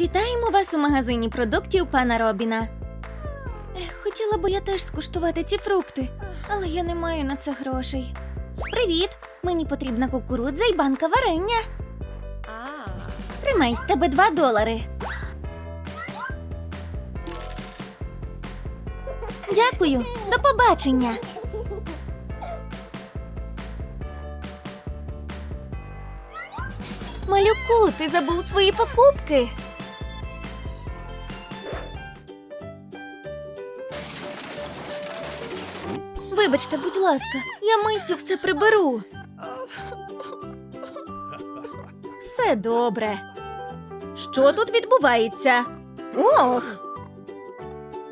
Вітаємо вас у магазині продуктів пана Робіна. Хотіла би я теж скуштувати ці фрукти, але я не маю на це грошей. Привіт! Мені потрібна кукурудза і банка варення. Тримай з тебе два долари. Дякую, до побачення. Малюку, ти забув свої покупки. Вибачте, будь ласка, я миттю все приберу. Все добре. Що тут відбувається? Ох.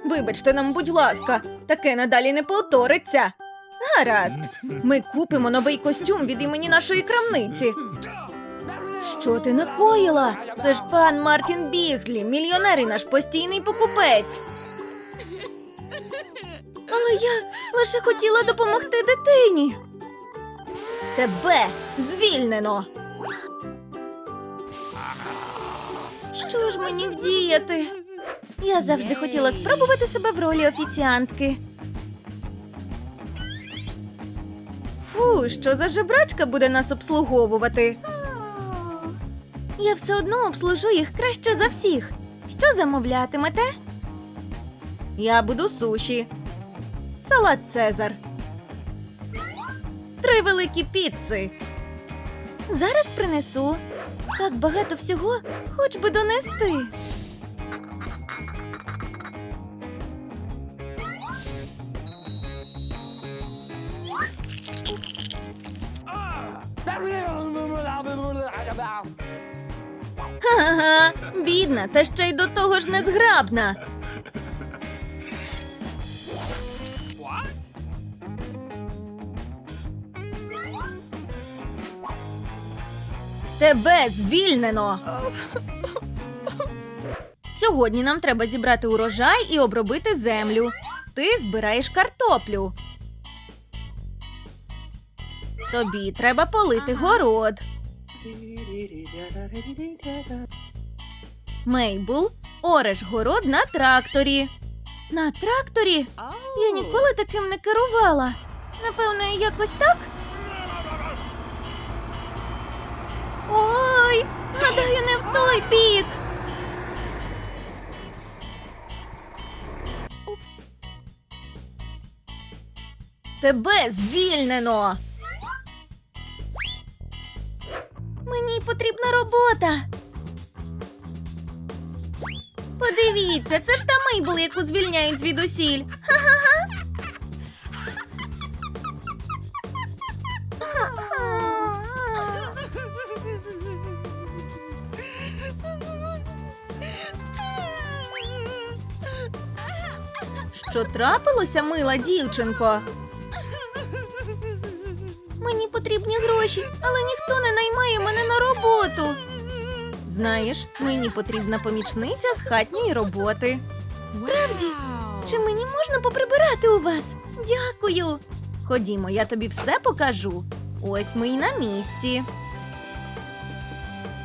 Вибачте нам, будь ласка, таке надалі не повториться. Гаразд. Ми купимо новий костюм від імені нашої крамниці. Що ти накоїла? Це ж пан Мартін Бігзлі, мільйонер і наш постійний покупець. Але я лише хотіла допомогти дитині. Тебе звільнено. Що ж мені вдіяти? Я завжди хотіла спробувати себе в ролі офіціантки. Фу, що за жебрачка буде нас обслуговувати? Я все одно обслужу їх краще за всіх. Що замовлятимете? Я буду суші. Салат Цезар. Три великі піци. Зараз принесу. Так багато всього, хоч би донести. Ха-ха, бідна, та ще й до того ж незграбна. Тебе звільнено. Сьогодні нам треба зібрати урожай і обробити землю. Ти збираєш картоплю. Тобі треба полити город. Мейбл, ореш город на тракторі. На тракторі? Я ніколи таким не керувала. Напевно, якось так. Ой, гадаю, не в той бік. Упс. Тебе звільнено. Мені потрібна робота. Подивіться, це ж та Мейбл, яку звільняють звідусіль. Трапилося, мила дівчинко? Мені потрібні гроші, але ніхто не наймає мене на роботу. Знаєш, мені потрібна помічниця з хатньої роботи. Справді, чи мені можна поприбирати у вас? Дякую. Ходімо, я тобі все покажу. Ось ми й на місці.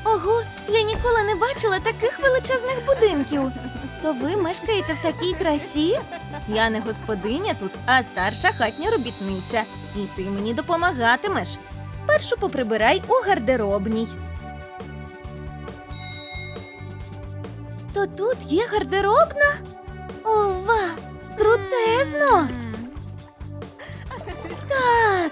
Ого, я ніколи не бачила таких величезних будинків. То ви мешкаєте в такій красі? Я не господиня тут, а старша хатня робітниця. І ти мені допомагатимеш. Спершу поприбирай у гардеробній. То тут є гардеробна? Ова! Крутезно! Так.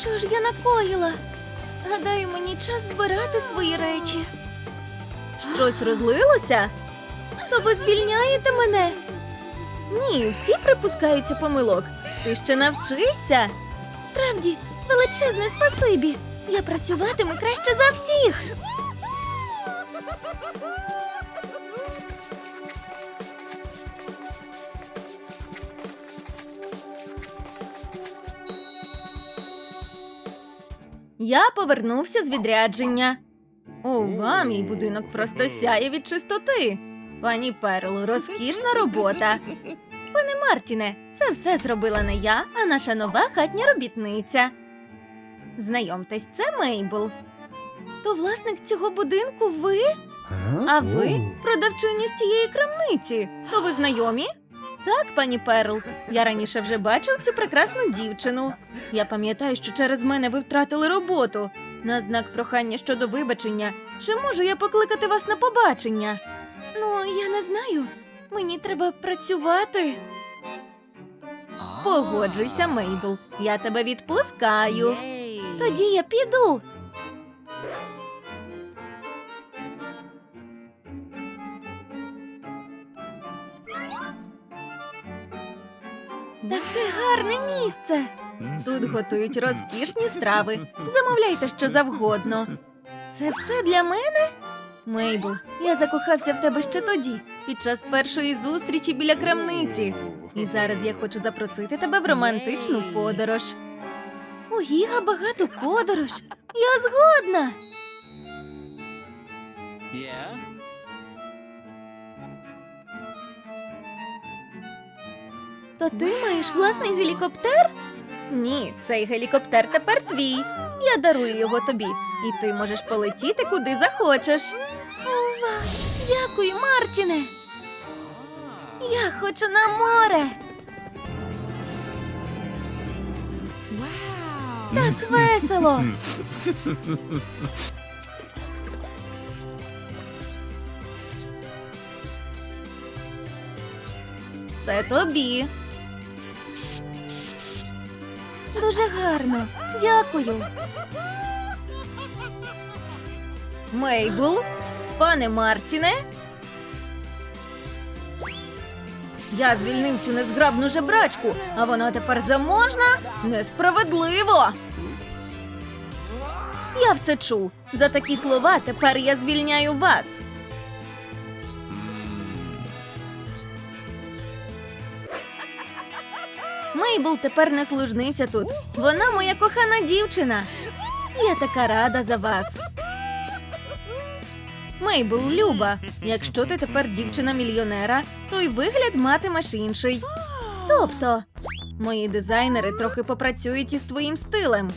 Що ж я накоїла? Гадаю, мені час збирати свої речі. Щось розлилося? То ви звільняєте мене? Ні, всі припускаються помилок. Ти ще навчишся. Справді, величезне спасибі. Я працюватиму краще за всіх. Я повернувся з відрядження. Ова, мій будинок просто сяє від чистоти. Пані Перл, розкішна робота. Пане Мартіне, це все зробила не я, а наша нова хатня робітниця. Знайомтесь, це Мейбл. То власник цього будинку ви? А ви продавчиня з тієї крамниці. То ви знайомі? Так, пані Перл. Я раніше вже бачив цю прекрасну дівчину. Я пам'ятаю, що через мене ви втратили роботу. На знак прохання щодо вибачення. Чи можу я покликати вас на побачення? Ну, я не знаю. Мені треба працювати. Погоджуйся, Мейбл. Я тебе відпускаю. Тоді я піду. Таке гарне місце. Тут готують розкішні страви. Замовляйте що завгодно. Це все для мене? Мейбл, я закохався в тебе ще тоді, під час першої зустрічі біля крамниці. І зараз я хочу запросити тебе в романтичну подорож. У Гіга багато подорож. Я згодна. То ти маєш власний гелікоптер? Ні, цей гелікоптер тепер твій. Я дарую його тобі, і ти можеш полетіти куди захочеш. Ова, дякую, Мартіне. Я хочу на море. Так весело. Це тобі. Дуже гарно. Дякую. Мейбл, пане Мартіне. Я звільнив цю незграбну жебрачку, а вона тепер заможна? Несправедливо. Я все чув. За такі слова тепер я звільняю вас. Мейбл тепер не служниця тут. Вона моя кохана дівчина. Я така рада за вас. Мейбл, Люба, якщо ти тепер дівчина мільйонера, то й вигляд матимеш інший. Тобто, мої дизайнери трохи попрацюють із твоїм стилем.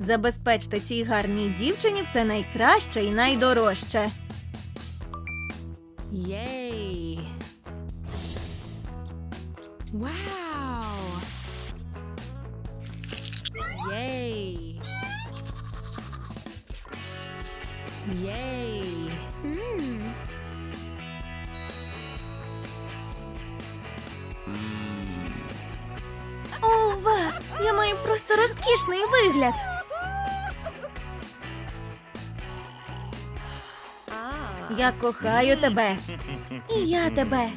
Забезпечте цій гарній дівчині все найкраще і найдорожче. Yay. Wow. Yay. Yay. Hmm. Ова! Я маю просто розкішний вигляд. Я кохаю тебе. І я тебе.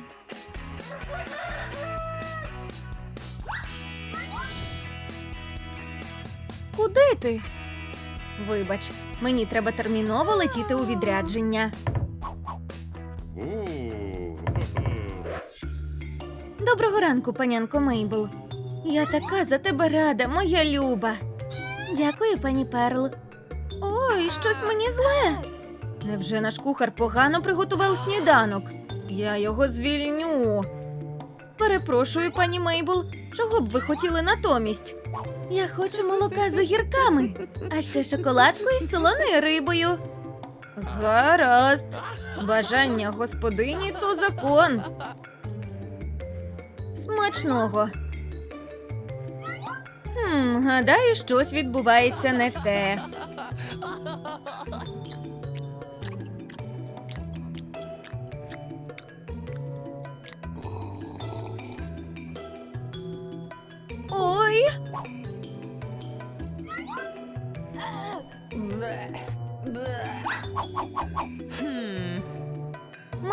Куди ти? Вибач, мені треба терміново летіти у відрядження. Доброго ранку, панянко Мейбл. Я така за тебе рада, моя люба. Дякую, пані Перл. Ой, щось мені зле. Невже наш кухар погано приготував сніданок? Я його звільню. Перепрошую, пані Мейбл, чого б ви хотіли натомість? Я хочу молока з огірками, а ще шоколадку із солоною рибою. Гаразд. Бажання господині то закон. Смачного. Хм, гадаю, щось відбувається не те.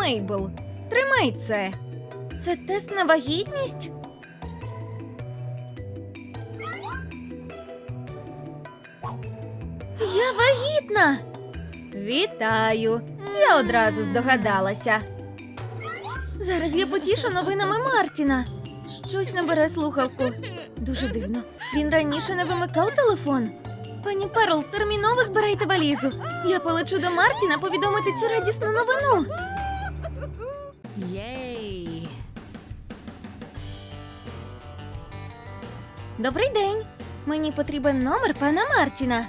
Мейбл, тримай це. Це тест на вагітність? Я вагітна. Вітаю. Я одразу здогадалася. Зараз я потішу новинами Мартіна. Щось не бере слухавку. Дуже дивно. Він раніше не вимикав телефон. Пані Перл, терміново збирайте валізу. Я полечу до Мартіна повідомити цю радісну новину. Добрий день. Мені потрібен номер пана Мартіна.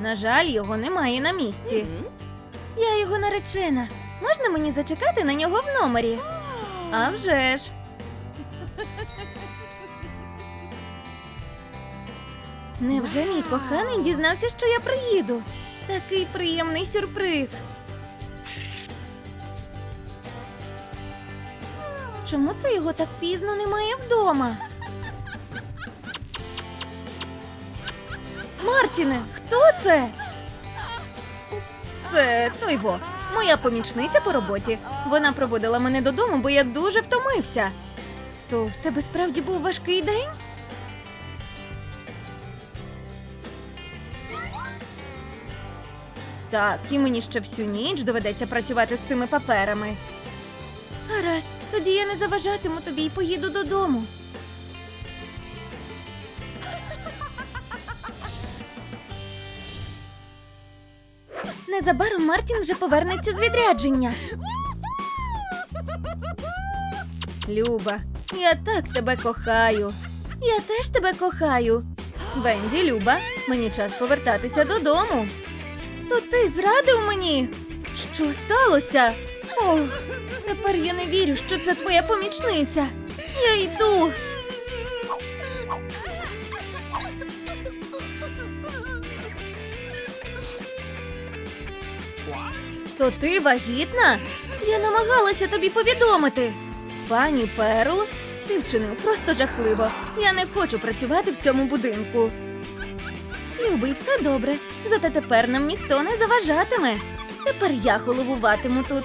На жаль, його немає на місці. Я його наречена. Можна мені зачекати на нього в номері? А вже ж. Невже мій коханий дізнався, що я приїду? Такий приємний сюрприз. Чому це його так пізно немає вдома? Мартіне, хто це? Це той во, моя помічниця по роботі. Вона проводила мене додому, бо я дуже втомився. То в тебе справді був важкий день? Так, і мені ще всю ніч доведеться працювати з цими паперами. Гаразд, тоді я не заважатиму тобі і поїду додому. Незабаром Мартін вже повернеться з відрядження. Люба, я так тебе кохаю. Я теж тебе кохаю. Венді, Люба, мені час повертатися додому. То ти зрадив мені? Що сталося? Ох, тепер я не вірю, що це твоя помічниця. Я йду. То ти вагітна? Я намагалася тобі повідомити. Пані Перл, ти вчинив просто жахливо. Я не хочу працювати в цьому будинку. Любий, все добре. Зате тепер нам ніхто не заважатиме. Тепер я головуватиму тут.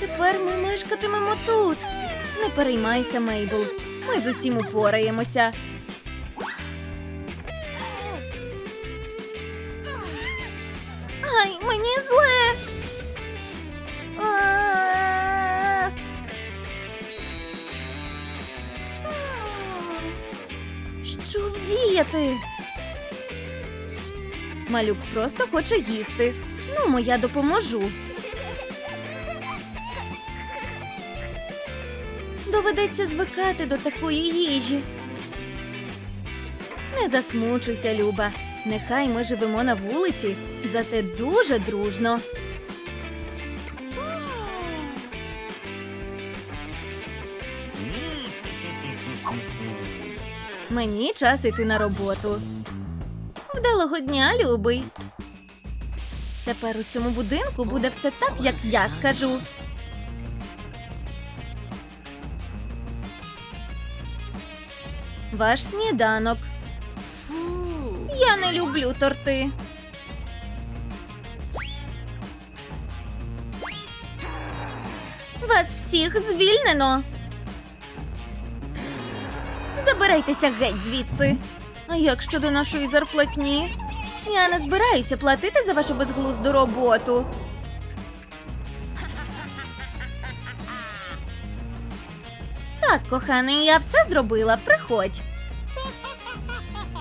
Тепер ми мешкатимемо тут. Не переймайся, Мейбл. Ми з усім упораємося. Мені зле. Що вдіяти? Малюк просто хоче їсти. Ну, я допоможу. Доведеться звикати до такої їжі. Не засмучуйся, Люба. Нехай ми живемо на вулиці, зате дуже дружно. Мені час іти на роботу. Вдалого дня, любий. Тепер у цьому будинку буде все так, як я скажу. Ваш сніданок. Не люблю торти. Вас всіх звільнено. Забирайтеся геть звідси. А як щодо нашої зарплатні? Я не збираюся платити за вашу безглузду роботу. Так, коханий, я все зробила. Приходь.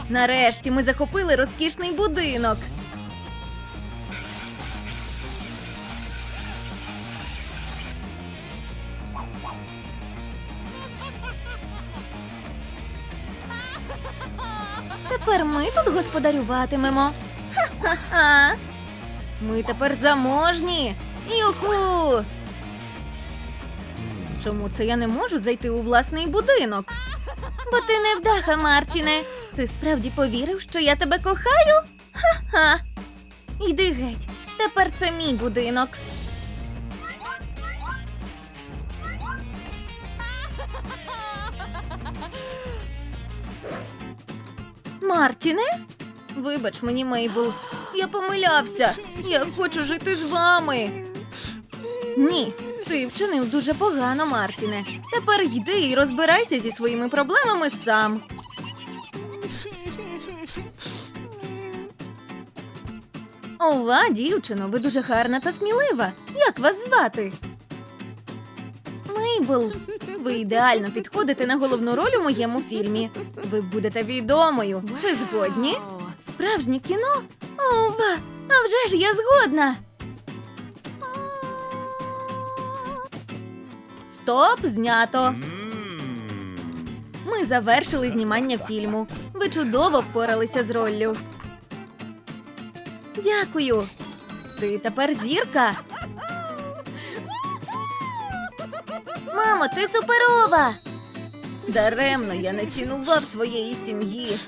Нарешті ми захопили розкішний будинок. Тепер ми тут господарюватимемо. Ха-ха-ха. Ми тепер заможні. Юху. Чому це я не можу зайти у власний будинок? Бо ти не вдаха, Мартіне. Ти справді повірив, що я тебе кохаю? Ха-ха. Йди геть. Тепер це мій будинок. Мартіне? Вибач мені, Мейбл. Я помилявся. Я хочу жити з вами. Ні, ти вчинив дуже погано, Мартіне. Тепер йди і розбирайся зі своїми проблемами сам. Ова, дівчино, ви дуже гарна та смілива. Як вас звати? Мейбл, ви ідеально підходите на головну роль у моєму фільмі. Ви будете відомою. Чи згодні? Справжнє кіно? Ова, а вже ж я згодна. Стоп, знято. Ми завершили знімання фільму. Ви чудово впоралися з роллю. Дякую. Ти тепер зірка. Мамо, ти суперова. Даремно я не цінував своєї сім'ї.